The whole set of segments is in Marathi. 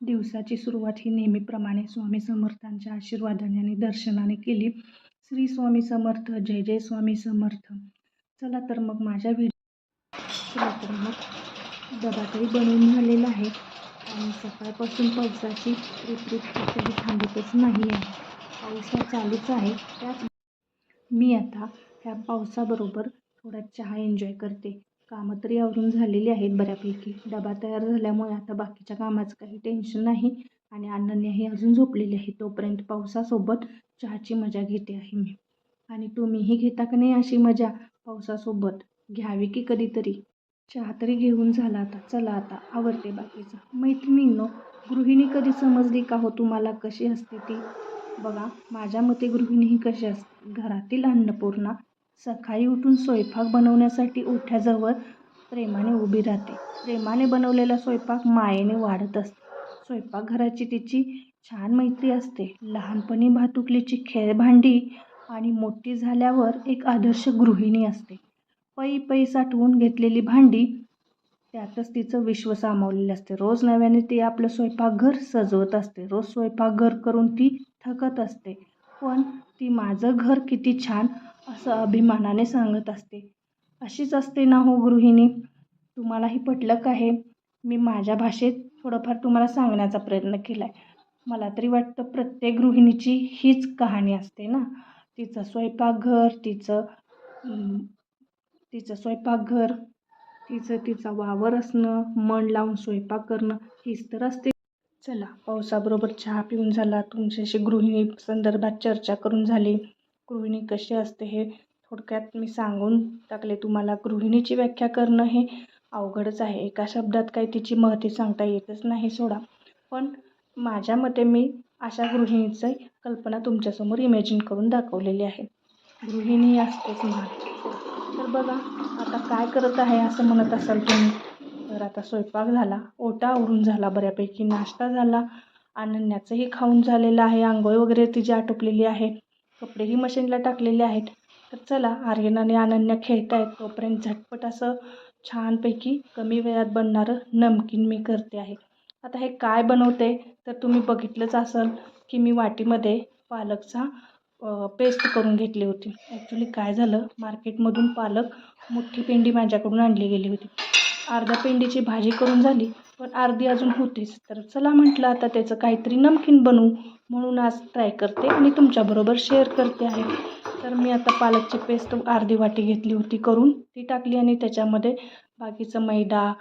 दिवसाची सुरुवात ही नेहमीप्रमाणे स्वामी समर्थांच्या आशीर्वादाने आणि दर्शनाने केली. श्री स्वामी समर्थ जय जय स्वामी समर्थ. चला तर मग माझ्या व्हिडिओ चला तर मग डबा तरी बनवून झालेला आहे. आणि सकाळपासून पावसाची रिपरिप कुठेही थांबतच नाही आहे. पाऊस हा चालूच आहे. त्याच मी आता ह्या पावसाबरोबर थोडा चहा एन्जॉय करते. कामं तरी आवरून झालेली आहेत बऱ्यापैकी. डबा तयार झाल्यामुळे आता बाकीच्या कामाचं काही टेन्शन नाही आणि अनन्याही अजून झोपलेली आहे. तोपर्यंत पावसासोबत चहाची मजा घेते आहे मी. आणि तुम्हीही घेता का नाही अशी मजा पावसासोबत? घ्यावी की कधीतरी? चहा तरी घेऊन झाला आता. चला आता. आवडते बाकीचं. मैत्रिणींनो गृहिणी कधी समजली का हो तुम्हाला कशी असते ती? बघा माझ्या मते गृहिणी ही कशी असते. घरातील अन्नपूर्णा सकाळी उठून स्वयंपाक बनवण्यासाठी ओठ्याजवळ प्रेमाने उभी राहते. प्रेमाने बनवलेला स्वयंपाक मायेने वाढत असते. स्वयंपाकघराची तिची छान मैत्री असते. लहानपणी भातुकलीची खेळभांडी आणि मोठी झाल्यावर एक आदर्श गृहिणी असते. पै पै साठवून घेतलेली भांडी त्यातच तिचं विश्व सामावलेलं असते. रोज नव्याने ती आपलं स्वयंपाकघर सजवत असते. रोज स्वयंपाकघर करून ती थकत असते. पण ती माझं घर किती छान असं अभिमानाने सांगत असते. अशीच असते ना हो गृहिणी? तुम्हालाही पटलं का हे? मी माझ्या भाषेत थोडंफार तुम्हाला सांगण्याचा प्रयत्न केला आहे मला तरी वाटतं प्रत्येक गृहिणीची हीच कहाणी असते ना? तिचं स्वयंपाकघर तिचं तिचं स्वयंपाकघर तिचं तिचा वावर असणं मन लावून स्वयंपाक करणं हीच तर असते. चला पावसाबरोबर चहा पिऊन झाला. तुमच्याशी गृहिणी संदर्भात चर्चा करून झाली. गृहिणी कशी असते हे थोडक्यात मी सांगून टाकले. तुम्हाला गृहिणीची व्याख्या करणं हे अवघडच आहे. एका शब्दात काही तिची महती सांगता येतच नाही सोडा. पण माझ्या मते मी अशा गृहिणीची कल्पना तुमच्यासमोर इमॅजिन करून दाखवलेली आहे. गृहिणी असतेच महान तर बघा आता काय करत आहे असं म्हणत असाल तुम्ही? तर आता स्वयंपाक झाला. ओटा आवरून झाला बऱ्यापैकी. नाश्ता झाला. अनन्याचंही खाऊन झालेलं आहे. आंघोळ वगैरे तिची आटोपलेली आहे. कपडेही मशीनला टाकलेले आहेत. तर चला आर्यन आणि अनन्या खेळत आहेत तोपर्यंत झटपट असं छानपैकी कमी वेळात बनणारं नमकीन मी करते आहे. आता हे काय बनवते? तर तुम्ही बघितलंच असाल की मी वाटीमध्ये पालकचा पेस्ट करून घेतली होती. ॲक्च्युली काय झालं? मार्केटमधून पालक मोठी पेंडी माझ्याकडून आणली गेली होती. अर्ध्या पेंडीची भाजी करून झाली पण अर्धी अजून होतीच. तर चला म्हटलं आता त्याचं काहीतरी नमकीन बनवू. म्हणून आज ट्राय करते आणि तुमच्याबरोबर शेअर करते आहे. तर मी आता पालकची पेस्ट अर्धी वाटी घेतली होती करून. ती टाकली आणि त्याच्यामध्ये बाकीचं मैदा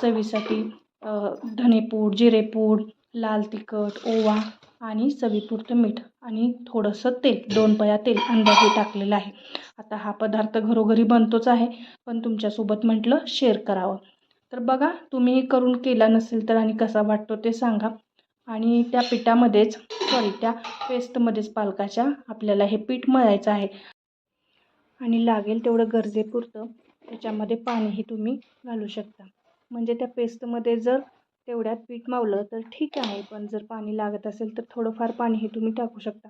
चवीसाठी धनेपूड जिरेपूड लाल तिखट ओवा आणि चवीपुरतं मीठ आणि थोडंसं तेल दोन पया तेल अंदाजे टाकलेलं आहे. आता हा पदार्थ घरोघरी बनतोच आहे पण तुमच्यासोबत म्हटलं शेअर करावं. तर बघा तुम्ही करून केला नसेल तर आणि कसा वाटतो ते सांगा. आणि त्या पिठामध्येच सॉरी त्या पेस्टमध्येच पालकाच्या आपल्याला हे पीठ मळायचं आहे. आणि लागेल तेवढं गरजेपुरतं त्याच्यामध्ये पाणीही तुम्ही घालू शकता. म्हणजे त्या पेस्टमध्ये जर तेवढ्यात पीठ मावलं तर ठीक आहे पण जर पाणी लागत असेल तर थोडंफार पाणीही तुम्ही टाकू शकता.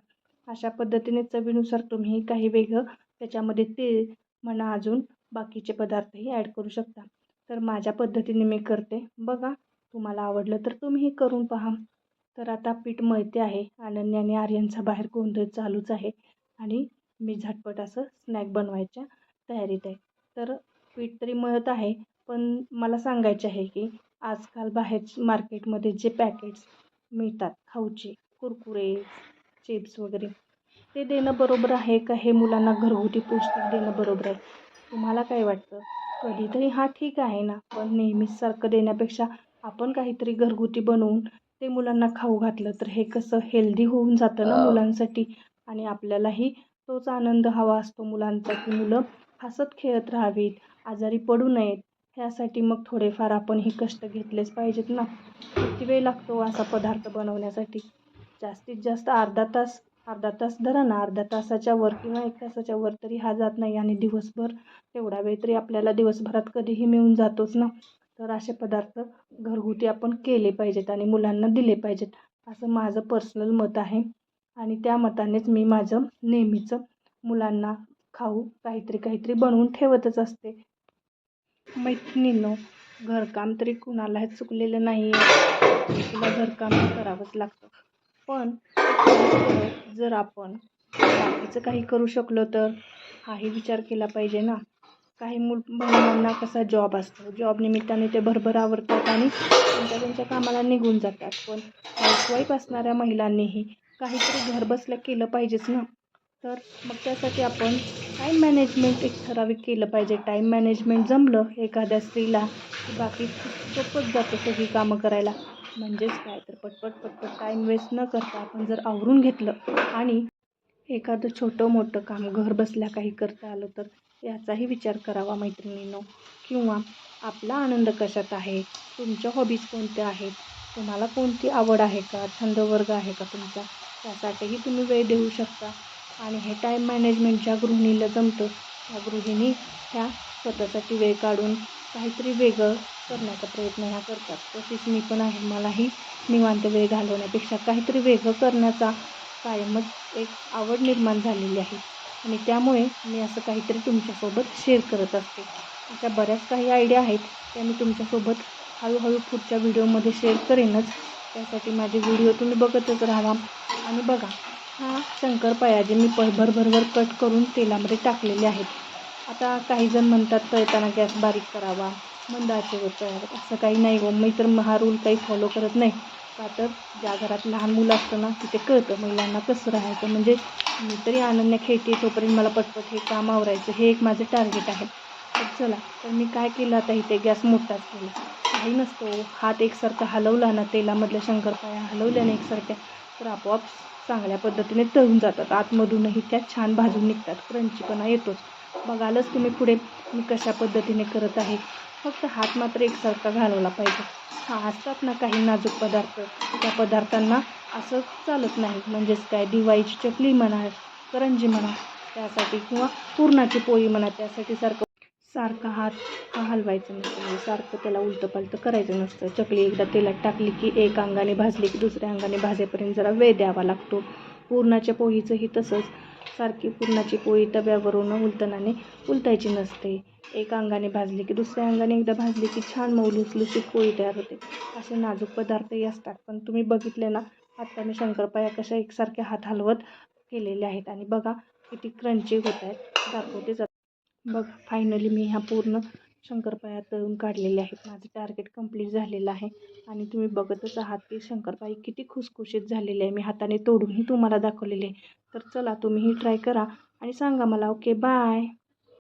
अशा पद्धतीने चवीनुसार तुम्ही काही वेगळं त्याच्यामध्ये तेल म्हणा अजून बाकीचे पदार्थही ॲड करू शकता. तर माझ्या पद्धतीने मी करते. बघा तुम्हाला आवडलं तर तुम्हीही करून पहा. तर आता पीठ मळते आहे. अनन्या आणि आर्यनचा बाहेर गोंधळ चालूच आहे. आणि मी झटपट असं स्नॅक बनवायच्या तयारीत आहे. तर पीठ तरी मळत आहे पण मला सांगायचे आहे की आजकाल बाहेर मार्केटमध्ये जे पॅकेट्स मिळतात खाऊचे कुरकुरे चिप्स वगैरे ते देणं बरोबर आहे का? हे मुलांना घरगुती पौष्टिक देणं बरोबर आहे. तुम्हाला काय वाटतं? कधीतरी हा ठीक आहे ना? पण नेहमीच सारखं देण्यापेक्षा आपण काहीतरी घरगुती बनवून ते मुलांना खाऊ घातलं तर हे कसं हेल्दी होऊन जातं ना मुलांसाठी? आणि आपल्यालाही तोच आनंद हवा असतो मुलांचा की मुलं हसत खेळत राहावीत आजारी पडू नयेत. ह्यासाठी मग थोडेफार आपण हे कष्ट घेतलेच पाहिजेत ना. किती वेळ लागतो असा पदार्थ बनवण्यासाठी? जास्तीत जास्त अर्धा तास अर्धा तास धरा ना. अर्धा तासाच्या वर किंवा एक तासाच्या वर तरी हा जात नाही आणि दिवसभर तेवढा वेळ तरी आपल्याला दिवसभरात कधीही मिळून जातोच ना. तर असे पदार्थ घरगुती आपण केले पाहिजेत आणि मुलांना दिले पाहिजेत. असं माझं पर्सनल मत आहे. आणि त्या मतानेच मी माझं नेहमीचं मुलांना खाऊ काहीतरी काहीतरी बनवून ठेवतच असते. मैत्रिणींनो घरकाम तरी कुणालाही चुकलेलं नाही आहे तुला घरकाम करावंच लागतं. पण जर आपण बाकीचं काही करू शकलो तर हाही विचार केला पाहिजे ना. काही मुल महिलांना कसा जॉब असतो? जॉब निमित्ताने ते भरभर आवरतात आणि त्यांच्या त्यांच्या कामाला निघून जातात. पण हाऊसवाईफ असणाऱ्या महिलांनीही काहीतरी घर बसल्या केलं पाहिजेच ना. तर मग त्यासाठी आपण टाईम मॅनेजमेंट एक ठराविक केलं पाहिजे. टाईम मॅनेजमेंट जमलं एखाद्या स्त्रीला बाकी सोपंच जातं सगळी कामं करायला. म्हणजेच काय तर पटपट पटपट टाईम वेस्ट न करता आपण जर आवरून घेतलं आणि एखादं छोटं मोठं काम घर बसल्या काही करता आलं तर याचाही विचार करावा मैत्रिणींनो. किंवा आपला आनंद कशात आहे? तुमच्या हॉबीज कोणत्या आहेत? तुम्हाला कोणती आवड आहे का? छंद वर्ग आहे का तुमचा? त्यासाठीही तुम्ही वेळ देऊ शकता. आणि हे टाईम मॅनेजमेंट ज्या गृहिणीला जमतं त्या गृहिणी ह्या स्वतःसाठी वेळ काढून काहीतरी वेगळं करण्याचा प्रयत्न ह्या करतात. तशीच मी पण आहे. मलाही निवांत वेळ घालवण्यापेक्षा काहीतरी वेगळं करण्याचा कायमच एक आवड निर्माण झालेली आहे. आणि त्यामुळे मी असं काहीतरी तुमच्यासोबत शेअर करत असते. अशा बऱ्याच काही आयडिया आहेत त्या मी तुमच्यासोबत हळूहळू पुढच्या व्हिडिओमध्ये शेअर करेनच. त्यासाठी माझे व्हिडिओ तुम्ही बघतच राहा. आणि बघा हा शंकरपाया जे मी प भरभरभर कट करून तेलामध्ये टाकलेले आहेत. आता काही जण म्हणतात तळताना गॅस बारीक करावा मंद आचेवर तळावं असं काही नाही हो मी तर हा रूल काही फॉलो करत नाही. का तर ज्या घरात लहान मुलं असतं ना तिथे कळतं महिलांना कसं राहायचं. म्हणजे मी तरी आनंद खेळते तोपर्यंत मला पटपट हे काम आवरायचं. हे एक माझं टार्गेट आहे. तर चला तर मी काय केलं आता इथे? गॅस मोठाच केला. काही नसतो हो. हात एकसारखा हलवला ना तेलामधल्या शंकरपाया हलवल्याने एकसारख्या. तर आपोआप चांगल्या पद्धतीने तळून जातात. आतमधूनही त्या छान भाजून निघतात. क्रंचीपणा येतोच. बघालच तुम्ही पुढे मी कशा पद्धतीने करत आहे. फक्त हात मात्र एकसारखा घालवला पाहिजे. हा असतात ना काही नाजूक पदार्थ. त्या पदार्थांना असं चालत नाही. म्हणजेच काय? दिवाळीची चकली म्हणा करंजी म्हणा त्यासाठी किंवा पुरणाची पोळी म्हणा त्यासाठी सारखं सारखा हात हलवायचं नसतं म्हणजे सारखं त्याला उलटं पालटं करायचं नसतं. चकली एकदा तेलात टाकली की एक अंगाने भाजली की दुसऱ्या अंगाने भाजेपर्यंत जरा वेळ द्यावा लागतो. पुरणाच्या पोळीचंही तसंच. सारखी पुरणाची पोळी तव्यावरून उलटणाने उलटायची नसते. एक अंगाने भाजली की दुसऱ्या अंगाने एकदा भाजली की छान मऊ लुसलुशीत पोळी तयार होते. असे नाजूक पदार्थही असतात. पण तुम्ही बघितले ना आता मी शंकरपाया कशा एकसारखे हात हलवत केलेले आहेत. आणि बघा किती क्रंची होत आहेत. दाखवते जात बघा फायनली मी ह्या पूर्ण शंकरपाया तळून काढलेले आहेत. माझं टार्गेट कंप्लीट झालेलं आहे. आणि तुम्ही बघतच आहात की शंकरपाई किती खुसखुशीत झालेले आहे. मी हाताने तोडूनही तुम्हाला दाखवलेले आहे. तर चला तुम्हीही ट्राय करा. आणि सांगा मला ओके बाय